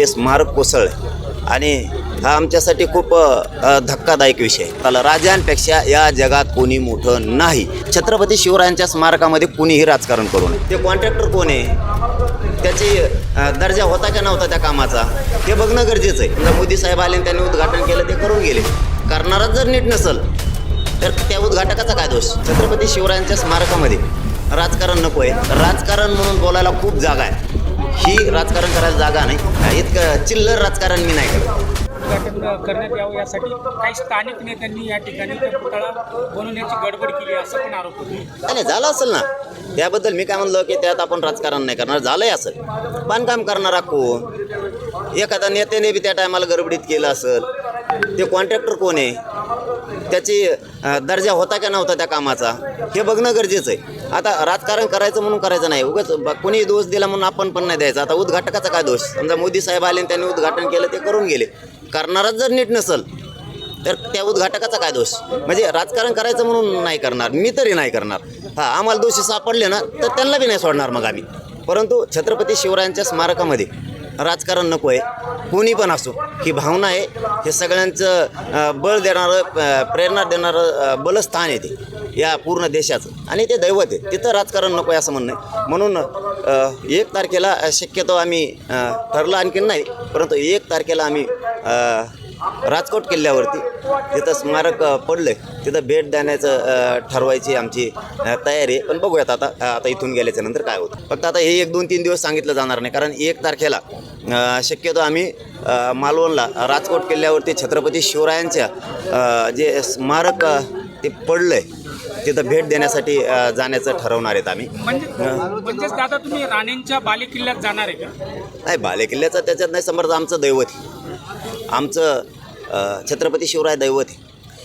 ते स्मारक कोसळलं. आणि हा आमच्यासाठी खूप धक्कादायक विषय आहे. त्याला राजांपेक्षा या जगात कोणी मोठं नाही. छत्रपती शिवरायांच्या स्मारकामध्ये कुणीही राजकारण करू नये. ते कॉन्ट्रॅक्टर कोण आहे? त्याची दर्जा होता का नव्हता त्या कामाचा? हे बघणं गरजेचं आहे. समजा मोदी साहेब आले त्यांनी उद्घाटन केलं ते करून गेले. करणारच जर नीट नसल तर त्या उद्घाटकाचा काय दोष? छत्रपती शिवरायांच्या स्मारकामध्ये राजकारण नको आहे. राजकारण म्हणून बोलायला खूप जागा आहे. ही राजकारण करायला जागा नाही. इतकं चिल्लर राजकारण मी नाही करत. करण्यात यावं यासाठी काही स्थानिक नेत्यांनी या ठिकाणी त्या पुतळा बनवण्याची गडबड केली असं पण आरोप होतो. नाही झालं असेल ना. त्याबद्दल मी काय म्हणलं की त्यात आपण राजकारण नाही करणार. झालंय असेल बांधकाम करणारा कोण? एखादा नेत्याने बी त्या टायमाला गडबडीत केलं असेल. ते कॉन्ट्रॅक्टर कोण आहे? त्याची दर्जा होता का नव्हता त्या कामाचा? हे बघणं गरजेचं आहे. आता राजकारण करायचं म्हणून करायचं नाही. उगाच ब- कोणी दोष दिला म्हणून आपण पण नाही द्यायचा. आता उद्घाटकाचा काय दोष? समजा मोदी साहेब आले आणि त्यांनी उद्घाटन केलं ते करून गेले. करणारच जर नीट नसल तर त्या उद्घाटकाचा काय दोष? म्हणजे राजकारण करायचं म्हणून नाही करणार. मी तरी नाही करणार. हां आम्हाला दोषी सापडले ना तर त्यांना बी नाही सोडणार मग आम्ही. परंतु छत्रपती शिवरायांच्या स्मारकामध्ये राजकारण नको आहे. कोणी पण असो ही भावना आहे. हे सगळ्यांचं बळ देणारं प्रेरणा देणारं बलस्थान आहे ते या पूर्ण देशाचं. आणि ते दैवत आहे. तिथं राजकारण नको आहे असं म्हणणं आहे. म्हणून एक तारखेला शक्यतो आम्ही ठरलं आणखीन नाही परंतु एक तारखेला आम्ही राजकोट किल्ल्यावरती तिथं स्मारक पडलं तिथं भेट देण्याचं ठरवायची आमची तयारी आहे. पण बघूयात आता आता इथून गेल्याच्यानंतर काय होतं. फक्त आता हे एक दोन तीन दिवस सांगितलं जाणार नाही. कारण एक तारखेला शक्यतो आम्ही मालवणला राजकोट किल्ल्यावरती छत्रपती शिवरायांच्या जे स्मारक ते पडलं आहे तिथं भेट देण्यासाठी जाण्याचं ठरवणार आहेत आम्ही. म्हणजे म्हणजेच दादा तुम्ही राणेंच्या बालेकिल्ल्यात जाणार आहे का? नाही बालेकिल्ल्याचं त्याच्यात नाही समर्थ आमचं दैवत. आहे. आमचं छत्रपती शिवराय दैवत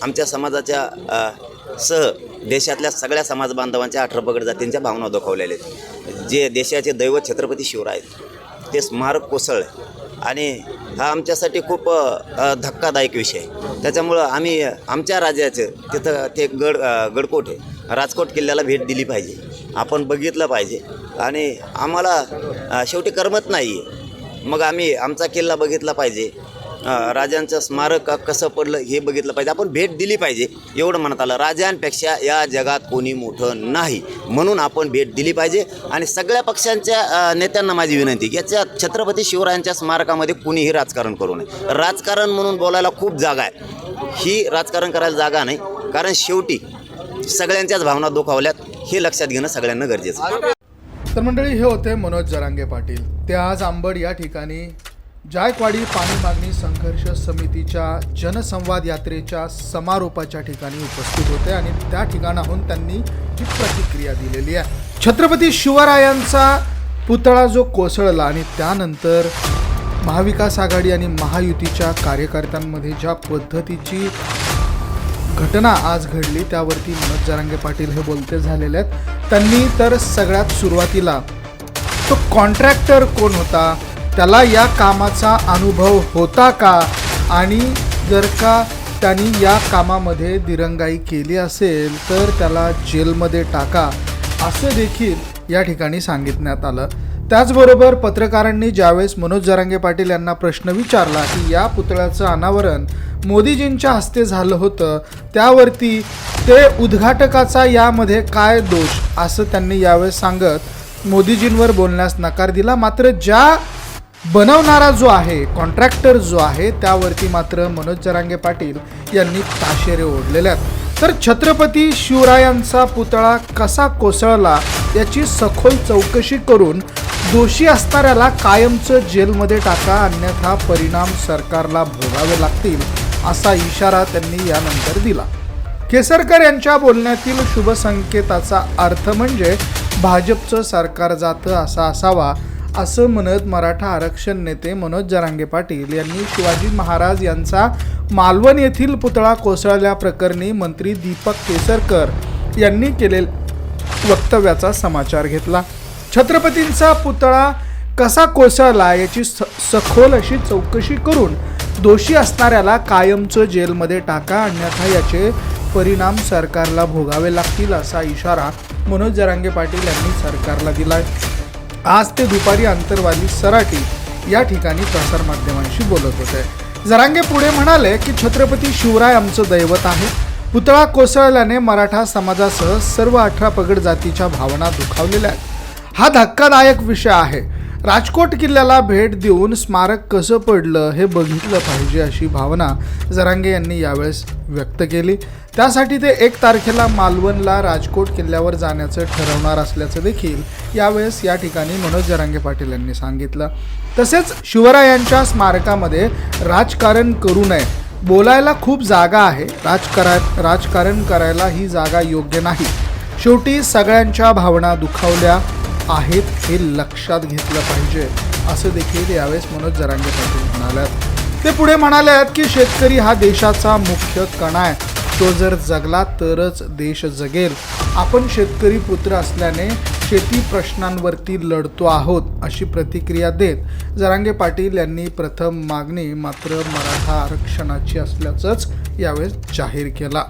आमच्या समाजाच्या सह देशातल्या सगळ्या समाज बांधवांच्या अठरा जातींच्या भावना दुखावलेल्या आहेत. जे देशाचे दैवत छत्रपती शिवराय आहेत ते स्मारक कोसळ आणि हा आमच्यासाठी खूप धक्कादायक विषय आहे. त्याच्यामुळं आम्ही आमच्या राज्याचं तिथं ते गड गडकोट आहे. राजकोट किल्ल्याला भेट दिली पाहिजे. आपण बघितलं पाहिजे. आणि आम्हाला शेवटी करमत नाही आहे मग आम्ही आमचा किल्ला बघितला पाहिजे. राजांचं स्मारक कसं पडलं हे बघितलं पाहिजे. आपण भेट दिली पाहिजे. एवढं म्हणत आलं. राजांपेक्षा या जगात कोणी मोठं नाही. म्हणून आपण भेट दिली पाहिजे. आणि सगळ्या पक्षांच्या नेत्यांना माझी विनंती की याच्या छत्रपती शिवरायांच्या स्मारकामध्ये कुणीही राजकारण करू नये. राजकारण म्हणून बोलायला खूप जागा आहे. ही राजकारण करायला जागा नाही. कारण शेवटी सगळ्यांच्याच भावना दुखावल्यात हे लक्षात घेणं सगळ्यांना गरजेचं तर मंडळी हे होते मनोज जरांगे पाटील. ते आज आंबड या ठिकाणी जायकवाडी पाणी मागणी संघर्ष समितीच्या जनसंवाद यात्रेच्या समारोपाच्या ठिकाणी उपस्थित होते आणि त्या ठिकाणाहून त्यांनी ही प्रतिक्रिया दिलेली आहे. छत्रपती शिवरायांचा पुतळा जो कोसळला आणि त्यानंतर महाविकास आघाडी आणि महायुतीच्या कार्यकर्त्यांमध्ये ज्या पद्धतीची घटना आज घडली त्यावरती मनोज जरांगे पाटील हे बोलते झालेले आहेत. त्यांनी तर सगळ्यात सुरुवातीला तो कॉन्ट्रॅक्टर कोण होता? त्याला या कामाचा अनुभव होता का? आणि जर का त्यांनी या कामामध्ये दिरंगाई केली असेल तर त्याला जेलमध्ये टाका असं देखील या ठिकाणी सांगितण्यात आलं. त्याचबरोबर पत्रकारांनी ज्यावेळेस मनोज जरांगे पाटील यांना प्रश्न विचारला की या पुतळ्याचं अनावरण मोदीजींच्या हस्ते झालं होतं त्यावरती ते उद्घाटकाचा यामध्ये काय दोष असं त्यांनी यावेळेस सांगत मोदीजींवर बोलण्यास नकार दिला. मात्र ज्या बनवणारा जो आहे कॉन्ट्रॅक्टर जो आहे त्यावरती मात्र मनोज जरांगे पाटील यांनी ताशेरे ओढलेले आहेत. तर छत्रपती शिवरायांचा पुतळा कसा कोसळला याची सखोल चौकशी करून दोषी असणाऱ्याला कायमचं जेलमध्ये टाका अन्यथा परिणाम सरकारला भोगावे लागतील असा इशारा त्यांनी यानंतर दिला. केसरकर यांच्या बोलण्यातील शुभसंकेताचा अर्थ म्हणजे भाजपचं सरकार जातं असा असावा असं म्हणत मराठा आरक्षण नेते मनोज जरांगे पाटील यांनी शिवाजी महाराज यांचा मालवण येथील पुतळा कोसळल्याप्रकरणी मंत्री दीपक केसरकर यांनी केलेल्या वक्तव्याचा समाचार घेतला. छत्रपतींचा पुतळा कसा कोसळला याची स सखोल अशी चौकशी करून दोषी असणाऱ्याला कायमचं जेलमध्ये टाका अन्यथा याचे परिणाम सरकारला भोगावे लागतील असा इशारा मनोज जरांगे पाटील यांनी सरकारला दिलाय. आज ते दुपारी अंतरवाली सराटी या ठिकाणी प्रसारमाध्यमांशी बोलत होते. जरांगे पुढे म्हणाले की छत्रपती शिवराय आमचं दैवत आहे. पुतळा कोसळल्याने मराठा समाजासह सर्व अठरा पगड जातीच्या भावना दुखावलेल्या आहेत. हा धक्कादायक विषय आहे. राजकोट किल्ल्याला भेट देऊन स्मारक कसं पडलं हे बघितलं पाहिजे अशी भावना जरांगे यांनी यावेळेस व्यक्त केली. त्यासाठी ते एक तारखेला मालवणला राजकोट किल्ल्यावर जाण्याचं ठरवणार असल्याचं देखील यावेळेस या ठिकाणी मनोज जरांगे पाटील यांनी सांगितलं. तसेच शिवरायांच्या स्मारकामध्ये राजकारण करू नये. बोलायला खूप जागा आहे. राजकारा राजकारण करायला ही जागा योग्य नाही. शेवटी सगळ्यांच्या भावना दुखावल्या आहेत हे लक्षात घेतलं पाहिजे. असं देखील यावेळेस मनोज जरांगे पाटील म्हणाल्यात. ते पुढे म्हणाले आहेत की शेतकरी हा देशाचा मुख्य कणा आहे. तो जर जगला तरच देश जगेल. आपण शेतकरी पुत्र असल्याने शेती प्रश्नांवरती लढतो आहोत अशी प्रतिक्रिया देत जरांगे पाटील यांनी प्रथम मागणी मात्र मराठा आरक्षणाची असल्याचंच यावेळेस जाहीर केला.